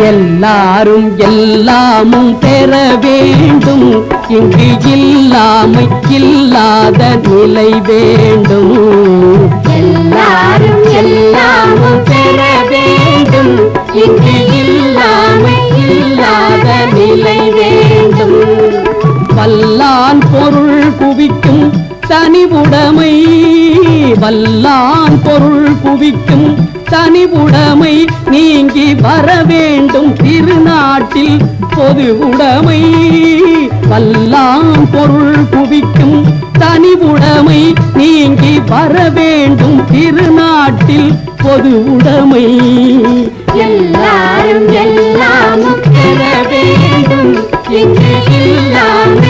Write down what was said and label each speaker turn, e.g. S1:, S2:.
S1: எல்லாரும் எல்லாமும் பெற வேண்டும். இங்கு இல்லாமை இல்லாத நிலை வேண்டும்.
S2: எல்லாரும் எல்லாமும் பெற வேண்டும். இங்கு இல்லாமை இல்லாத நிலை வேண்டும்.
S1: வல்லான் பொருள் குவிக்கும் தனிவுடைமை வல்லான் பொருள் குவிக்கும் தனிவுடைமை நீங்கி வர வேண்டும் திருநாட்டில் பொது உடைமை. வல்லாம் பொருள் குவிக்கும் தனிவுடைமை நீங்கி வர வேண்டும் திருநாட்டில் பொது உடைமை.
S2: எல்லாரும் எல்லாமும் பெற வேண்டும். இங்கு இல்லாமை